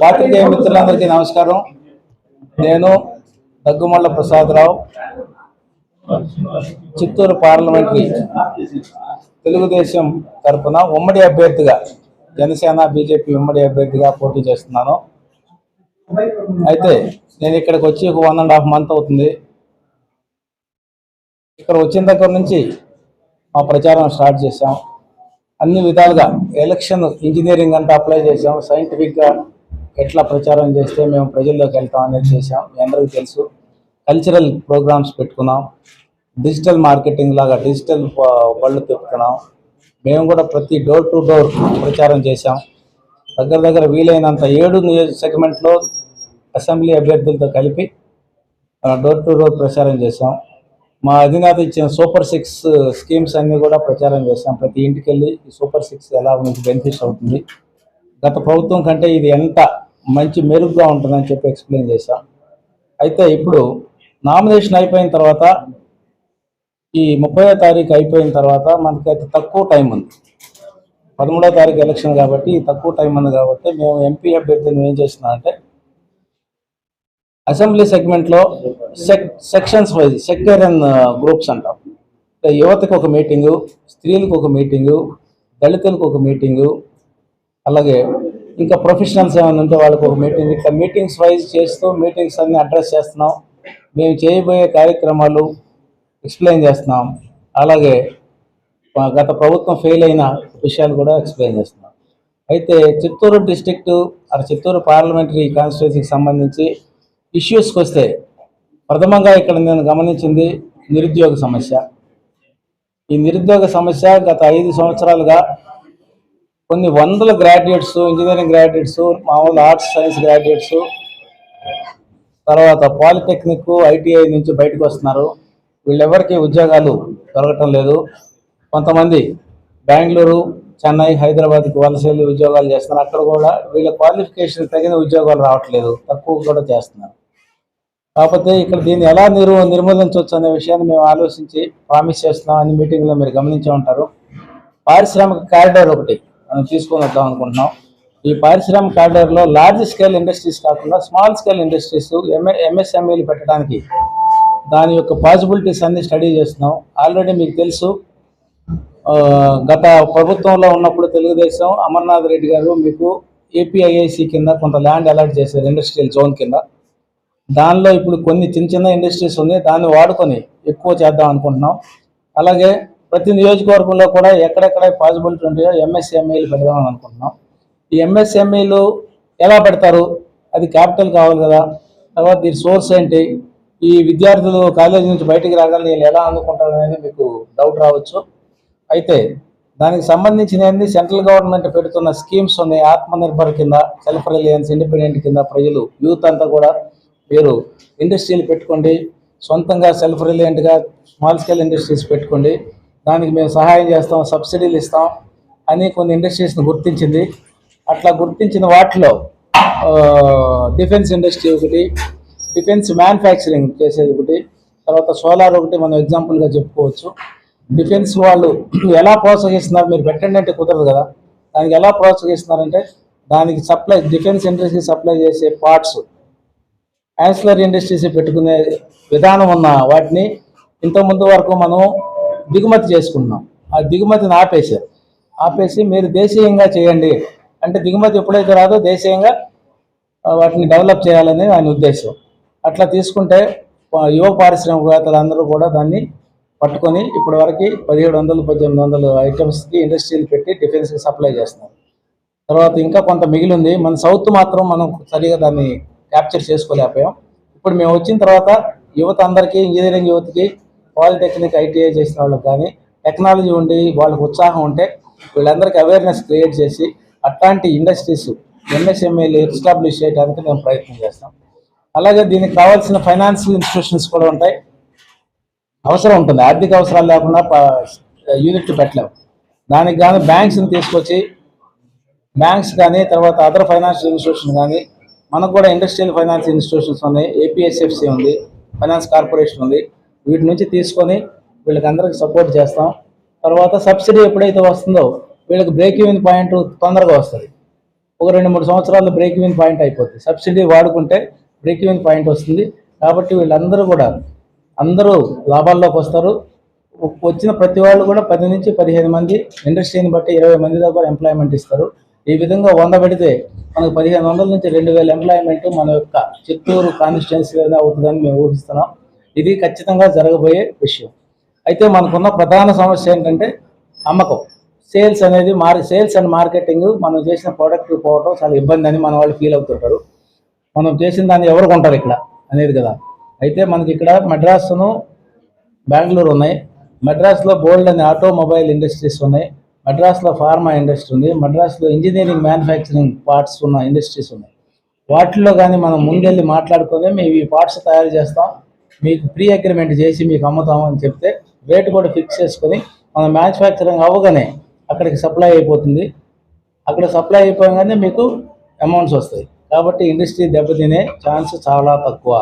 పాత్రికేయ మిత్రులందరికీ నమస్కారం. నేను దగ్గుమల్ల ప్రసాదరావు చిత్తూరు పార్లమెంటరీ తెలుగుదేశం తరఫున ఉమ్మడి అభ్యర్థిగా జనసేన బీజేపీ ఉమ్మడి అభ్యర్థిగా పోటీ చేస్తున్నాను. అయితే నేను ఇక్కడికి వచ్చి ఒక వన్ అండ్ హాఫ్ మంత్ అవుతుంది. ఇక్కడ వచ్చిన దగ్గర నుంచి మా ప్రచారం స్టార్ట్ చేశాం. అన్ని విధాలుగా ఎలక్షన్ ఇంజనీరింగ్ అంతా అప్లై చేసాం సైంటిఫిక్గా ఎట్లా ప్రచారం చేస్తే మేము ప్రజల్లోకి వెళ్తాం అనేది చేసాం మీ అందరికీ తెలుసు. కల్చరల్ ప్రోగ్రామ్స్ పెట్టుకున్నాం. డిజిటల్ మార్కెటింగ్ లాగా డిజిటల్ బళ్ళు పెట్టుకున్నాం. మేము కూడా ప్రతి డోర్ టు డోర్ ప్రచారం చేశాం. దగ్గర దగ్గర వీలైనంత ఏడు నియోజక సెగ్మెంట్లో అసెంబ్లీ అభ్యర్థులతో కలిపి డోర్ టు డోర్ ప్రచారం చేశాం. మా అధినేత ఇచ్చిన సూపర్ సిక్స్ uh, స్కీమ్స్ అన్నీ కూడా ప్రచారం చేశాం. ప్రతి ఇంటికి వెళ్ళి ఈ సూపర్ సిక్స్ ఎలా మనకి బెనిఫిట్స్ అవుతుంది? గత ప్రభుత్వం కంటే ఇది ఎంత మంచి మెరుగ్గా ఉంటుందని చెప్పి ఎక్స్ప్లెయిన్ చేశాం. అయితే ఇప్పుడు నామినేషన్ అయిపోయిన తర్వాత ఈ ముప్పై తారీఖు అయిపోయిన తర్వాత మనకి అతి తక్కువ టైం ఉంది. పదమూడో తారీఖు ఎలక్షన్ కాబట్టి తక్కువ టైం ఉంది కాబట్టి మేము ఎంపీ అభ్యర్థిని ఏం చేస్తున్నాం అంటే అసెంబ్లీ సెగ్మెంట్లో sec sections wise sectarian groups అంటాం. యువతకు ఒక మీటింగు స్త్రీలకు ఒక మీటింగు దళితులకు ఒక మీటింగు అలాగే ఇంకా ప్రొఫెషనల్స్ ఏమైనా ఉంటే వాళ్ళకి ఒక మీటింగ్. ఇట్లా మీటింగ్స్ వైజ్ చేస్తూ మీటింగ్స్ అన్ని అడ్రస్ చేస్తున్నాం. మేము చేయబోయే కార్యక్రమాలు ఎక్స్ప్లెయిన్ చేస్తున్నాం. అలాగే గత ప్రభుత్వం ఫెయిల్ అయిన విషయాలు కూడా ఎక్స్ప్లెయిన్ చేస్తున్నాం. అయితే చిత్తూరు డిస్టిక్టు ఆ చిత్తూరు పార్లమెంటరీ కాన్స్టిట్యున్సీకి సంబంధించి ఇష్యూస్కి వస్తే ప్రథమంగా ఇక్కడ నేను గమనించింది నిరుద్యోగ సమస్య. ఈ నిరుద్యోగ సమస్య గత ఐదు సంవత్సరాలుగా కొన్ని వందల గ్రాడ్యుయేట్స్ ఇంజనీరింగ్ గ్రాడ్యుయేట్స్ మామూలు ఆర్ట్స్ సైన్స్ గ్రాడ్యుయేట్స్ తర్వాత పాలిటెక్నిక్ ఐటీఐ నుంచి బయటకు వస్తున్నారు. వీళ్ళెవరికి ఉద్యోగాలు దొరకటం లేదు. కొంతమంది బెంగళూరు చెన్నై హైదరాబాద్కి వలస వెళ్ళి ఉద్యోగాలు చేస్తున్నారు. అక్కడ కూడా వీళ్ళ క్వాలిఫికేషన్ తగిన ఉద్యోగాలు రావట్లేదు. తక్కువ కూడా చేస్తున్నారు. కాకపోతే ఇక్కడ దీన్ని ఎలా నిరు నిర్మూలించవచ్చు అనే విషయాన్ని మేము ఆలోచించి ప్రామిస్ చేస్తున్నాం అన్ని మీటింగ్లో మీరు గమనించే ఉంటారు. పారిశ్రామిక కారిడార్ ఒకటి మనం తీసుకొని వద్దాం అనుకుంటున్నాం. ఈ పారిశ్రామిక కారిడార్లో లార్జ్ స్కేల్ ఇండస్ట్రీస్ కాకుండా స్మాల్ స్కేల్ ఇండస్ట్రీస్ ఎంఏ ఎంఎస్ఎంఈలు పెట్టడానికి దాని యొక్క పాసిబిలిటీస్ అన్ని స్టడీ చేస్తున్నాం. ఆల్రెడీ మీకు తెలుసు గత ప్రభుత్వంలో ఉన్నప్పుడు తెలుగుదేశం అమర్నాథ్ రెడ్డి గారు మీకు ఏపీఐఐసి కింద కొంత ల్యాండ్ అలాట్ చేశారు ఇండస్ట్రియల్ జోన్ కింద. దానిలో ఇప్పుడు కొన్ని చిన్న చిన్న ఇండస్ట్రీస్ ఉన్నాయి దాన్ని వాడుకొని ఎక్కువ చేద్దాం అనుకుంటున్నాం. అలాగే ప్రతి నియోజకవర్గంలో కూడా ఎక్కడెక్కడ పాసిబిలిటీ ఉంటాయో ఎంఎస్ఎంఈలు పెడదాం అనుకుంటున్నాం. ఈ ఎంఎస్ఎంఈలు ఎలా పెడతారు? అది క్యాపిటల్ కావాలి కదా. తర్వాత దీని సోర్స్ ఏంటి? ఈ విద్యార్థులు కాలేజీ నుంచి బయటికి రాగానే వీళ్ళు ఎలా అందుకుంటారు అనేది మీకు డౌట్ రావచ్చు. అయితే దానికి సంబంధించిన సెంట్రల్ గవర్నమెంట్ పెడుతున్న స్కీమ్స్ ఉన్నాయి. ఆత్మనిర్భర్ కింద సెల్ఫ్ రిలయన్స్ ఇండిపెండెంట్ కింద ప్రజలు యూత్ అంతా కూడా మీరు ఇండస్ట్రీలు పెట్టుకోండి సొంతంగా సెల్ఫ్ రిలయంట్గా స్మాల్ స్కేల్ ఇండస్ట్రీస్ పెట్టుకోండి. దానికి మేము సహాయం చేస్తాం సబ్సిడీలు ఇస్తాం అని కొన్ని ఇండస్ట్రీస్ని గుర్తించింది. అట్లా గుర్తించిన వాటిలో డిఫెన్స్ ఇండస్ట్రీ ఒకటి డిఫెన్స్ మ్యానుఫ్యాక్చరింగ్ చేసేది ఒకటి తర్వాత సోలార్ ఒకటి మనం ఎగ్జాంపుల్గా చెప్పుకోవచ్చు. డిఫెన్స్ వాళ్ళు ఎలా ప్రోత్సహిస్తున్నారు మీరు పెట్టండి అంటే కుదరదు కదా. దానికి ఎలా ప్రోత్సహిస్తున్నారంటే దానికి సప్లై డిఫెన్స్ ఇండస్ట్రీ సప్లై చేసే పార్ట్స్ యాన్సిలరీ ఇండస్ట్రీస్ పెట్టుకునే విధానం ఉన్న వాటిని ఇంతకుముందు వరకు మనం దిగుమతి చేసుకున్నాం. ఆ దిగుమతిని ఆపేశారు. ఆపేసి మీరు దేశీయంగా చేయండి. అంటే దిగుమతి ఎప్పుడైతే రాదో దేశీయంగా వాటిని డెవలప్ చేయాలని ఆయన ఉద్దేశం. అట్లా తీసుకుంటే యువ పారిశ్రామికవేత్తలు అందరూ కూడా దాన్ని పట్టుకొని ఇప్పటి వరకు పదిహేడు వందలు పద్దెనిమిది వందలు ఐటమ్స్కి ఇండస్ట్రీలు పెట్టి డిఫెన్స్కి సప్లై చేస్తున్నారు. తర్వాత ఇంకా కొంత మిగిలి ఉంది మన సౌత్ మాత్రం మనం సరిగా దాన్ని క్యాప్చర్ చేసుకోలేకపోయాం. ఇప్పుడు మేము వచ్చిన తర్వాత యువత అందరికీ ఇంజనీరింగ్ యువతకి పాలిటెక్నిక్ ఐటీఐ చేసిన వాళ్ళకి కానీ టెక్నాలజీ ఉండి వాళ్ళకి ఉత్సాహం ఉంటే వీళ్ళందరికీ అవేర్నెస్ క్రియేట్ చేసి అట్లాంటి ఇండస్ట్రీస్ ఎంఎస్ఎంఏలు ఎస్టాబ్లిష్ చేయడానికి మేము ప్రయత్నం చేస్తాం. అలాగే దీనికి కావాల్సిన ఫైనాన్షియల్ ఇన్స్టిట్యూషన్స్ కూడా ఉంటాయి. అవసరం ఉంటుంది. ఆర్థిక అవసరాలు లేకుండా యూనిట్ పెట్టలేము దానికి కానీ బ్యాంక్స్ని తీసుకొచ్చి బ్యాంక్స్ కానీ తర్వాత అదర్ ఫైనాన్షియల్ ఇన్స్టిట్యూషన్ కానీ మనకు కూడా ఇండస్ట్రియల్ ఫైనాన్స్ ఇన్స్టిట్యూషన్స్ ఉన్నాయి ఏపీఎస్ఎఫ్సి ఉంది ఫైనాన్స్ కార్పొరేషన్ ఉంది. వీటి నుంచి తీసుకొని వీళ్ళకి అందరికి సపోర్ట్ చేస్తాం. తర్వాత సబ్సిడీ ఎప్పుడైతే వస్తుందో వీళ్ళకి బ్రేక్ ఈవెన్ పాయింట్ తొందరగా వస్తుంది. ఒక రెండు మూడు సంవత్సరాలు బ్రేక్ ఈవెన్ పాయింట్ అయిపోతుంది సబ్సిడీ వాడుకుంటే బ్రేక్ ఈవెన్ పాయింట్ వస్తుంది. కాబట్టి వీళ్ళందరూ కూడా అందరూ లాభాల్లోకి వస్తారు. వచ్చిన ప్రతి వాళ్ళు కూడా పది నుంచి పదిహేను మంది ఇండస్ట్రీని బట్టి ఇరవై మంది దాకా ఎంప్లాయ్మెంట్ ఇస్తారు. ఈ విధంగా వంద పెడితే మనకు పదిహేను వందల నుంచి రెండు వేల ఎంప్లాయ్మెంట్ మన యొక్క చిత్తూరు కాన్స్టిట్యున్సీలోనే అవుతుందని మేము ఊహిస్తున్నాం. ఇది ఖచ్చితంగా జరగబోయే విషయం. అయితే మనకున్న ప్రధాన సమస్య ఏంటంటే అమ్మకం. సేల్స్ అనేది మార్ సేల్స్ అండ్ మార్కెటింగ్ మనం చేసిన ప్రోడక్ట్ పోవడం చాలా ఇబ్బంది అని మన వాళ్ళు ఫీల్ అవుతుంటారు. మనం చేసిన దాన్ని ఎవరు కొంటారు ఇక్కడ? అనేది కదా. అయితే మనకి ఇక్కడ మెడ్రాస్ను బెంగళూరు ఉన్నాయి. మెడ్రాస్లో బోల్డ్ అనే ఆటోమొబైల్ ఇండస్ట్రీస్ ఉన్నాయి. మద్రాసులో ఫార్మా ఇండస్ట్రీ ఉంది. మద్రాసులో ఇంజనీరింగ్ మ్యానుఫ్యాక్చరింగ్ పార్ట్స్ ఉన్న ఇండస్ట్రీస్ ఉన్నాయి. వాటిల్లో కానీ మనం ముందెళ్ళి మాట్లాడుకొని మేము ఈ పార్ట్స్ తయారు చేస్తాం. మీకు ప్రీ అగ్రిమెంట్ చేసి మీకు అమ్ముతాం అని చెప్తే రేటు కూడా ఫిక్స్ చేసుకొని మనం మ్యానుఫ్యాక్చరింగ్ అవ్వగానే అక్కడికి సప్లై అయిపోతుంది. అక్కడ సప్లై అయిపోగానే మీకు అమౌంట్స్ వస్తాయి. కాబట్టి ఇండస్ట్రీ దెబ్బతినే ఛాన్స్ చాలా తక్కువ.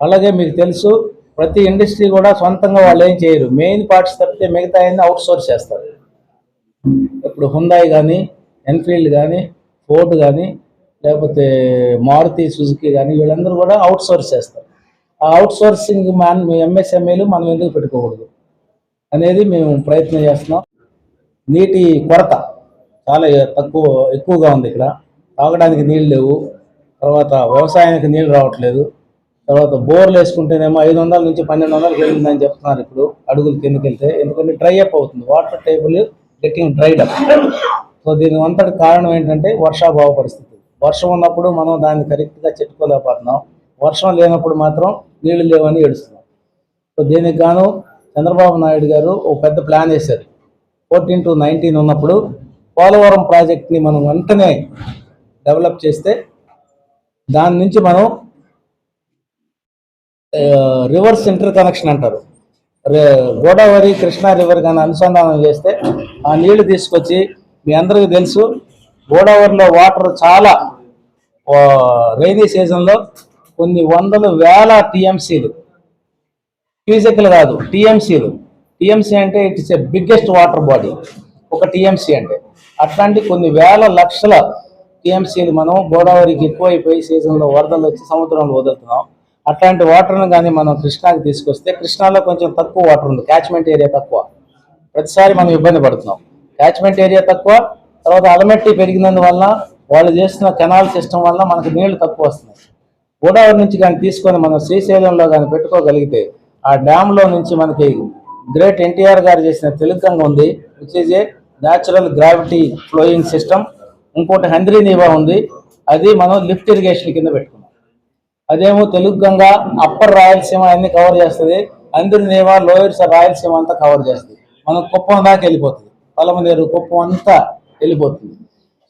అలాగే మీకు తెలుసు ప్రతి ఇండస్ట్రీ కూడా సొంతంగా వాళ్ళు ఏం చేయరు. మెయిన్ పార్ట్స్ తప్పితే మిగతా అన్ని అవుట్ సోర్స్ చేస్తారు. ఇప్పుడు హుందాయ్ కానీ ఎన్ఫీల్డ్ కానీ ఫోర్డ్ కానీ లేకపోతే మారుతి సుజుకి కానీ వీళ్ళందరూ కూడా అవుట్ సోర్స్ చేస్తారు. ఆ అవుట్ సోర్సింగ్ మ్యాన్ ఎంఎస్ఎంఏలు మనం ఎందుకు పెట్టుకోకూడదు అనేది మేము ప్రయత్నం చేస్తున్నాం. నీటి కొరత చాలా తక్కువ ఎక్కువగా ఉంది ఇక్కడ. తాగడానికి నీళ్ళు లేవు. తర్వాత వ్యవసాయానికి నీళ్ళు రావట్లేదు. తర్వాత బోర్లు వేసుకుంటేనేమో ఐదు వందల నుంచి పన్నెండు వందలకి వెళ్ళిందని చెప్తున్నారు ఇప్పుడు అడుగులు కిందకి వెళ్తే ఎందుకంటే డ్రై అప్ అవుతుంది. Water table getting dried up so దీని అంతటి కారణం ఏంటంటే వర్షాభావ పరిస్థితి. వర్షం ఉన్నప్పుడు మనం దాన్ని కరెక్ట్గా చెట్టుకోలేకపోతున్నాం. వర్షం లేనప్పుడు మాత్రం నీళ్ళు లేవని ఏడుస్తున్నాం. సో దీనికి గాను చంద్రబాబు నాయుడు గారు ఒక పెద్ద ప్లాన్ వేశారు ఫోర్టీన్ టు నైన్టీన్ ఉన్నప్పుడు పోలవరం ప్రాజెక్ట్ని మనం వెంటనే డెవలప్ చేస్తే దాని నుంచి మనం రివర్స్ ఇంటర్ కనెక్షన్ అంటారు. గోదావరి కృష్ణా రివర్ కానీ అనుసంధానం చేస్తే ఆ నీళ్ళు తీసుకొచ్చి మీ అందరికీ తెలుసు గోదావరిలో వాటర్ చాలా రైనీ సీజన్లో కొన్ని వందలు వేల టీఎంసీలు. క్యూసెక్లు కాదు టీఎంసీలు. టీఎంసీ అంటే it's a biggest water body ఒక టీఎంసీ అంటే. అట్లాంటి కొన్ని వేల లక్షల టీఎంసీలు మనం గోదావరికి ఎక్కువైపోయి సీజన్లో వరదలు వచ్చి సముద్రంలో వదులుతున్నాం. అట్లాంటి వాటర్ను కానీ మనం కృష్ణాకి తీసుకొస్తే కృష్ణాలో కొంచెం తక్కువ వాటర్ ఉంది. క్యాచ్మెంట్ ఏరియా తక్కువ. ప్రతిసారి మనం ఇబ్బంది పడుతున్నాం. క్యాచ్మెంట్ ఏరియా తక్కువ తర్వాత అలమెట్టి పెరిగినందువల్ల వాళ్ళు చేస్తున్న కెనాల్ సిస్టమ్ వల్ల మనకు నీళ్ళు తక్కువ వస్తున్నాయి. గోదావరి నుంచి కానీ తీసుకొని మనం శ్రీశైలంలో కానీ పెట్టుకోగలిగితే ఆ డ్యామ్లో నుంచి మనకి గ్రేట్ ఎన్టీఆర్ గారు చేసిన తెలుగంగ ఉంది which is a natural gravity flowing system ఇంకోటి హంద్రీ నీవా ఉంది అది మనం లిఫ్ట్ ఇరిగేషన్ కింద పెట్టుకున్నాం. అదేమో తెలుగు గంగ అప్పర్ రాయలసీమ అన్ని కవర్ చేస్తుంది. అందరి లోయర్ రాయలసీమ అంతా కవర్ చేస్తుంది. మనం కుప్పం దాకా వెళ్ళిపోతుంది. పలమనేరు కుప్పం అంతా వెళ్ళిపోతుంది.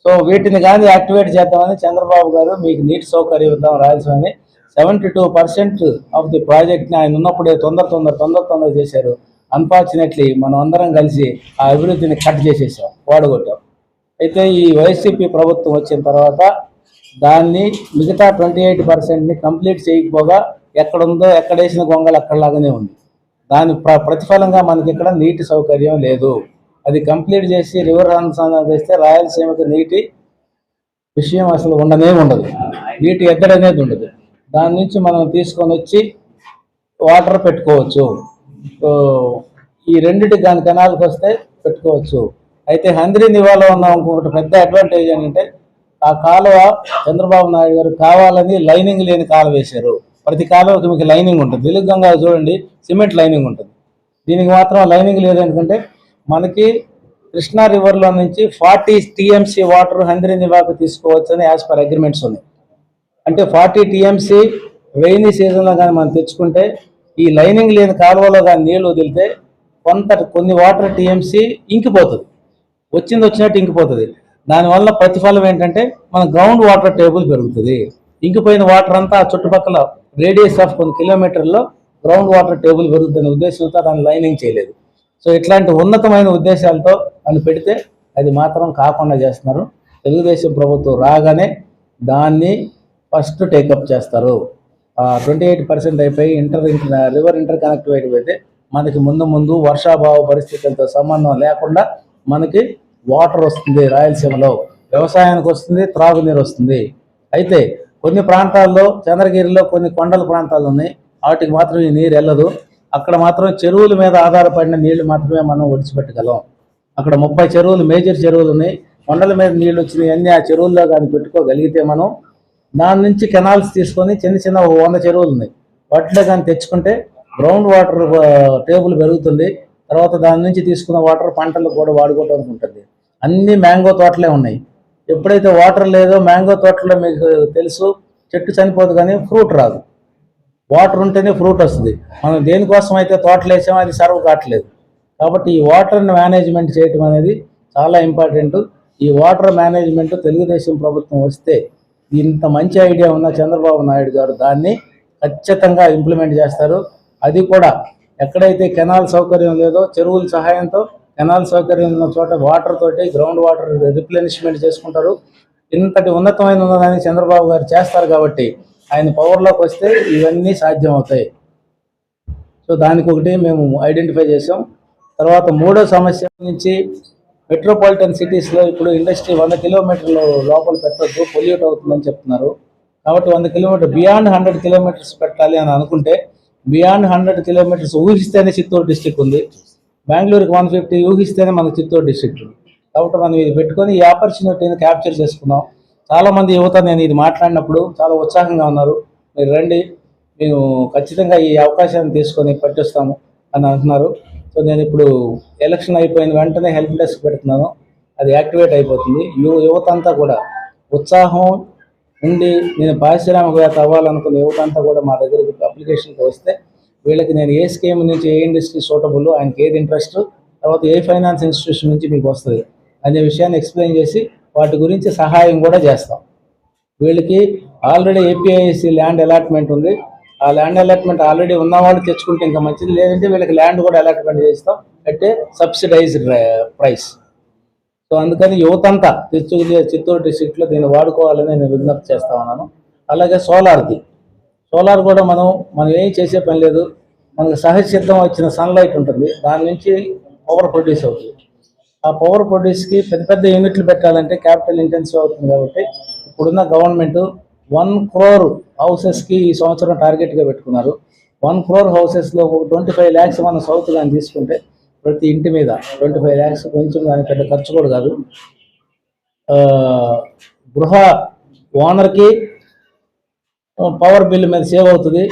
సో వీటిని కానీ యాక్టివేట్ చేద్దామని చంద్రబాబు గారు మీకు నీటి సౌకర్యం ఇద్దాం రాయలసీమని. Seventy two percent of the ప్రాజెక్ట్ని ఆయన ఉన్నప్పుడే తొందర తొందర తొందర తొందర చేశారు. అన్ఫార్చునేట్లీ మనం అందరం కలిసి ఆ అభివృద్ధిని కట్ చేసేసాం వాడగొట్టాం. అయితే ఈ వైసీపీ ప్రభుత్వం వచ్చిన తర్వాత దాన్ని మిగతా ట్వంటీ ఎయిట్ పర్సెంట్ని కంప్లీట్ చేయకపోగా ఎక్కడుందో ఎక్కడేసిన గొంగలు అక్కడలాగానే ఉంది. దాని ప్ర ప్రతిఫలంగా మనకి ఇక్కడ నీటి సౌకర్యం లేదు. అది కంప్లీట్ చేసి రివర్ అనుసంధానం చేస్తే రాయలసీమకి నీటి విషయం అసలు ఉండనే ఉండదు. నీటి ఎద్దడి అనేది ఉండదు. దాని నుంచి మనం తీసుకొని వచ్చి వాటర్ పెట్టుకోవచ్చు. ఈ రెండిటి దాని కెనాల్కి వస్తే పెట్టుకోవచ్చు. అయితే హంద్రీ నివాలో ఉన్న. ఇంకొకటి పెద్ద అడ్వాంటేజ్ ఏంటంటే ఆ కాలువ చంద్రబాబు నాయుడు గారు కావాలని లైనింగ్ లేని కాలువ వేశారు. ప్రతి కాలువకి మీకు లైనింగ్ ఉంటుంది. తెలుగు గంగా చూడండి సిమెంట్ లైనింగ్ ఉంటుంది. దీనికి మాత్రం లైనింగ్ లేదు ఎందుకంటే మనకి కృష్ణా రివర్లో నుంచి ఫార్టీ టీఎంసీ వాటర్ హంద్రీ వాకు తీసుకోవచ్చు అని యాజ్ పర్ అగ్రిమెంట్స్ ఉన్నాయి. అంటే ఫార్టీ టీఎంసీ రెయినీ సీజన్లో కానీ మనం తెచ్చుకుంటే ఈ లైనింగ్ లేని కాలువలో కానీ నీళ్ళు వదిలితే కొంత కొన్ని వాటర్ టీఎంసీ ఇంకిపోతుంది. వచ్చింది వచ్చినట్టు ఇంకిపోతుంది. దానివల్ల ప్రతిఫలం ఏంటంటే మన గ్రౌండ్ వాటర్ టేబుల్ పెరుగుతుంది. ఇంకిపోయిన వాటర్ అంతా చుట్టుపక్కల రేడియస్ ఆఫ్ కొన్ని కిలోమీటర్లో గ్రౌండ్ వాటర్ టేబుల్ పెరుగుతున్న ఉద్దేశంతో దాన్ని లైనింగ్ చేయలేదు. సో ఇట్లాంటి ఉన్నతమైన ఉద్దేశాలతో అని పెడితే అది మాత్రం కాకుండా చేస్తున్నారు. తెలుగుదేశం ప్రభుత్వం రాగానే దాన్ని ఫస్ట్ టేకప్ చేస్తారు. ట్వంటీ ఎయిట్ పర్సెంట్ అయిపోయి inter inter river inter connective అయిపోతే మనకి ముందు ముందు వర్షాభావ పరిస్థితులతో సంబంధం లేకుండా మనకి వాటర్ వస్తుంది రాయలసీమలో. వ్యవసాయానికి వస్తుంది త్రాగునీరు వస్తుంది. అయితే కొన్ని ప్రాంతాల్లో చంద్రగిరిలో కొన్ని కొండల ప్రాంతాలు ఉన్నాయి. వాటికి మాత్రం ఈ నీరు వెళ్ళదు. అక్కడ మాత్రం చెరువుల మీద ఆధారపడిన నీళ్ళు మాత్రమే మనం ఒడిచిపెట్టగలం. అక్కడ ముప్పై చెరువులు మేజర్ చెరువులు ఉన్నాయి. కొండల మీద నీళ్ళు వచ్చినాయి. అన్ని ఆ చెరువుల్లో కానీ పెట్టుకోగలిగితే మనం దాని నుంచి కెనాల్స్ తీసుకొని చిన్న చిన్న వంద చెరువులు ఉన్నాయి. వాటిలో కానీ తెచ్చుకుంటే గ్రౌండ్ వాటర్ టేబుల్ పెరుగుతుంది. తర్వాత దాని నుంచి తీసుకున్న వాటర్ పంటలకు కూడా వాడుకోవడానికి ఉంటుంది. అన్ని మ్యాంగో తోటలే ఉన్నాయి. ఎప్పుడైతే వాటర్ లేదో మ్యాంగో తోటలో మీకు తెలుసు చెట్టు చనిపోదు కానీ ఫ్రూట్ రాదు. వాటర్ ఉంటేనే ఫ్రూట్ వస్తుంది. మనం దేనికోసం అయితే తోటలు వేసామో అది సర్వ్ కావట్లేదు. కాబట్టి ఈ వాటర్ని మేనేజ్మెంట్ చేయటం అనేది చాలా ఇంపార్టెంట్. ఈ వాటర్ మేనేజ్మెంట్ తెలుగుదేశం ప్రభుత్వం వస్తే ఇంత మంచి ఐడియా ఉన్న చంద్రబాబు నాయుడు గారు దాన్ని ఖచ్చితంగా ఇంప్లిమెంట్ చేస్తారు. అది కూడా ఎక్కడైతే కెనాల్ సౌకర్యం లేదో చెరువుల సహాయంతో కెనాల్ సౌకర్యం ఉన్న చోట వాటర్ తోటి గ్రౌండ్ వాటర్ రిప్లెనిష్మెంట్ చేసుకుంటారు. ఇంతటి ఉన్నతమైన ఉన్నదాన్ని చంద్రబాబు గారు చేస్తారు కాబట్టి ఆయన పవర్లోకి వస్తే ఇవన్నీ సాధ్యం అవుతాయి సో దానికి ఒకటి మేము ఐడెంటిఫై చేసాం తర్వాత మూడో సమస్య నుంచి మెట్రోపాలిటన్ సిటీస్లో ఇప్పుడు ఇండస్ట్రీ వంద కిలోమీటర్లు లోపల పెట్టొద్దు పొల్యూట్ అవుతుందని చెప్తున్నారు. కాబట్టి వంద కిలోమీటర్ బియాండ్ హండ్రెడ్ కిలోమీటర్స్ పెట్టాలి అని అనుకుంటే బియాండ్ హండ్రెడ్ కిలోమీటర్స్ ఊహిస్తేనే చిత్తూరు డిస్టిక్ ఉంది. బెంగళూరుకి వన్ ఫిఫ్టీ ఊహిస్తేనే మన చిత్తూరు డిస్ట్రిక్ట్ కాబట్టి మనం ఇది పెట్టుకొని ఈ ఆపర్చునిటీని క్యాప్చర్ చేసుకున్నాం. చాలామంది యువత నేను ఇది మాట్లాడినప్పుడు చాలా ఉత్సాహంగా ఉన్నారు. మీరు రండి మేము ఖచ్చితంగా ఈ అవకాశాన్ని తీసుకొని పట్టిస్తాము అని అంటున్నారు. సో నేను ఇప్పుడు ఎలక్షన్ అయిపోయిన వెంటనే హెల్ప్ డెస్క్ పెడుతున్నాను. అది యాక్టివేట్ అయిపోతుంది. యు యువత అంతా కూడా ఉత్సాహం ఉండి నేను పారిశ్రామికవేత్త అవ్వాలనుకున్న యువత అంతా కూడా మా దగ్గరికి అప్లికేషన్కి వస్తే వీళ్ళకి నేను ఏ స్కీమ్ నుంచి ఏ ఇండస్ట్రీ సూటబుల్ ఆయనకి ఏది ఇంట్రెస్ట్ తర్వాత ఏ ఫైనాన్స్ ఇన్స్టిట్యూషన్ నుంచి మీకు వస్తుంది అనే విషయాన్ని ఎక్స్ప్లెయిన్ చేసి వాటి గురించి సహాయం కూడా చేస్తాం. వీళ్ళకి ఆల్రెడీ ఏపీఐసి ల్యాండ్ అలాట్మెంట్ ఉంది. ఆ ల్యాండ్ అలాట్మెంట్ ఆల్రెడీ ఉన్నవాళ్ళు తెచ్చుకుంటే ఇంకా మంచిది. లేదంటే వీళ్ళకి ల్యాండ్ కూడా అలాట్మెంట్ చేస్తాం. అంటే సబ్సిడైజ్డ్ ప్రైస్ uh, సో అందుకని యువత అంతా చిత్తూరు చిత్తూరు డిస్టిక్లో దీన్ని వాడుకోవాలని నేను విజ్ఞప్తి చేస్తా ఉన్నాను. అలాగే సోలార్ది సోలార్ కూడా మనం మనం ఏం చేసే పని లేదు. మనకు సహజ సిద్ధం వచ్చిన సన్లైట్ ఉంటుంది. దాని నుంచి పవర్ ప్రొడ్యూస్ అవుతుంది. ఆ పవర్ ప్రొడ్యూస్కి పెద్ద పెద్ద యూనిట్లు పెట్టాలంటే క్యాపిటల్ ఇంటెన్సివ్ అవుతుంది కాబట్టి ఇప్పుడున్న గవర్నమెంట్ వన్ క్రోర్ హౌసెస్కి ఈ సంవత్సరం టార్గెట్గా పెట్టుకున్నారు. వన్ క్రోర్ హౌసెస్లో ఒక ట్వంటీ ఫైవ్ ల్యాక్స్ మనం సౌత్ కానీ తీసుకుంటే ప్రతి ఇంటి మీద ట్వంటీ ఫైవ్ ల్యాక్స్ కొంచెం దాని పెద్ద ఖర్చు కూడా కాదు. గృహ ఓనర్కి పవర్ బిల్ మీద సేవ్ అవుతుంది.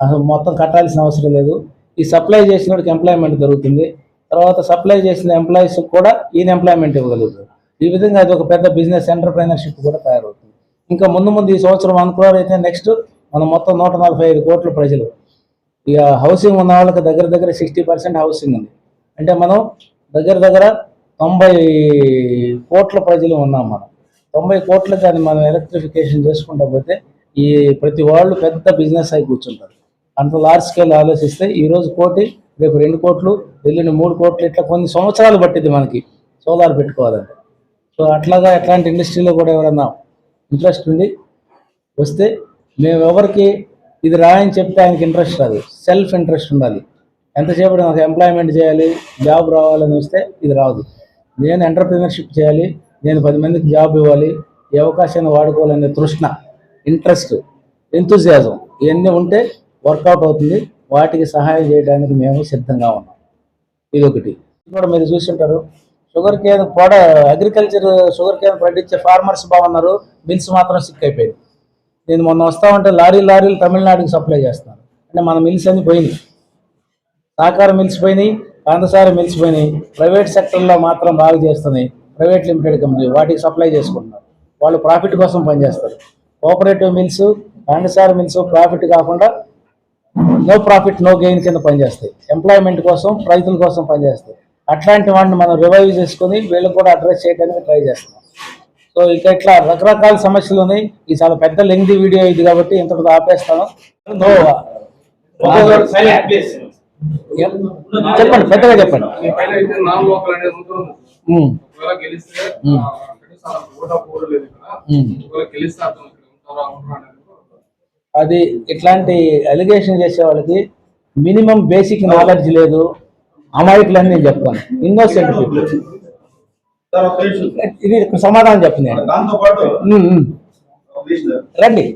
అసలు మొత్తం కట్టాల్సిన అవసరం లేదు. ఈ సప్లై చేసిన వాడికి ఎంప్లాయ్మెంట్ దొరుకుతుంది. తర్వాత సప్లై చేసిన ఎంప్లాయీస్ కూడా ఈయన ఎంప్లాయ్మెంట్ ఇవ్వగలుగుతారు ఈ విధంగా అది ఒక పెద్ద బిజినెస్ ఎంటర్ప్రైనర్షిప్ కూడా తయారవుతుంది. ఇంకా ముందు ముందు ఈ సంవత్సరం అనుకున్నారైతే అయితే నెక్స్ట్ మనం మొత్తం నూట నలభై ఐదు కోట్ల ప్రజలు. ఇక హౌసింగ్ ఉన్న వాళ్ళకి దగ్గర దగ్గర సిక్స్టీ పర్సెంట్ హౌసింగ్ ఉంది. అంటే మనం దగ్గర దగ్గర తొంభై కోట్ల ప్రజలు ఉన్నాం మనం. తొంభై కోట్లకి అది మనం ఎలక్ట్రిఫికేషన్ చేసుకుంటా పోతే ఈ ప్రతి వాళ్ళు పెద్ద బిజినెస్ అయి కూర్చుంటారు. అంత లార్జ్ స్కేల్ ఆలోచిస్తే ఈరోజు కోటి రేపు రెండు కోట్లు ఎల్లుండి మూడు కోట్లు ఇట్లా కొన్ని సంవత్సరాలు పట్టింది మనకి. సోలార్ పెట్టుకోవాలంటే. సో అట్లాగా ఎట్లాంటి ఇండస్ట్రీలో కూడా ఎవరన్నా ఇంట్రెస్ట్ ఉండి వస్తే మేము ఎవరికి ఇది రాయని చెప్తే ఆయనకి ఇంట్రెస్ట్ రాదు. సెల్ఫ్ ఇంట్రెస్ట్ ఉండాలి. ఎంతసేపు నాకు ఎంప్లాయ్మెంట్ చేయాలి జాబ్ రావాలని వస్తే ఇది రాదు. నేను ఎంటర్ప్రినర్షిప్ చేయాలి నేను పది మందికి జాబ్ ఇవ్వాలి ఈ అవకాశాన్ని వాడుకోవాలనే తృష్ణ ఇంట్రెస్ట్ ఎంతూజియాజం ఇవన్నీ ఉంటే వర్కౌట్ అవుతుంది. వాటికి సహాయం చేయడానికి మేము సిద్ధంగా ఉన్నాం. ఇది ఒకటి కూడా మీరు చూసింటారు షుగర్ కేన్ పొడ అగ్రికల్చర్ షుగర్ కేన్ పండించే ఫార్మర్స్ బాగున్నారు. మిల్స్ మాత్రం సిక్ అయిపోయింది. నేను మొన్న వస్తా ఉంటే లారీ లారీలు తమిళనాడుకి సప్లై చేస్తున్నాను అంటే మన మిల్స్ అన్ని పోయినాయి. సహకార మిల్స్ పోయినాయి కాంతసార మిల్స్ పోయినాయి. ప్రైవేట్ సెక్టర్లో మాత్రం బాగా చేస్తున్నాయి. ప్రైవేట్ లిమిటెడ్ కంపెనీ వాటికి సప్లై చేసుకుంటున్నారు. వాళ్ళు ప్రాఫిట్ కోసం పనిచేస్తారు. కోఆపరేటివ్ మిల్స్ కాంతసార మిల్స్ ప్రాఫిట్ కాకుండా నో ప్రాఫిట్ నో గెయిన్ కింద పనిచేస్తాయి. ఎంప్లాయ్మెంట్ కోసం రైతుల కోసం పనిచేస్తాయి. అట్లాంటి వాటిని మనం రివైవ్ చేసుకొని వీళ్ళకి కూడా అడ్రస్ చేయడానికి ట్రై చేస్తున్నాం. సో ఇక ఇట్లా రకరకాల సమస్యలు ఉన్నాయి. ఇది చాలా పెద్ద లెంగ్ది వీడియో ఇది కాబట్టి ఇంతటితో ఆపేస్తాను? చెప్పండి పెద్దగా చెప్పండి. ఒకవేళ గెలిస్తే అది ఇట్లాంటి అలిగేషన్ చేసే వాళ్ళకి మినిమం బేసిక్ నాలెడ్జ్ లేదు. అమాయకులని నేను చెప్తాను. ఇన్నోసెంట్ పీపుల్ ఇది సమాధానం సార్ రండి.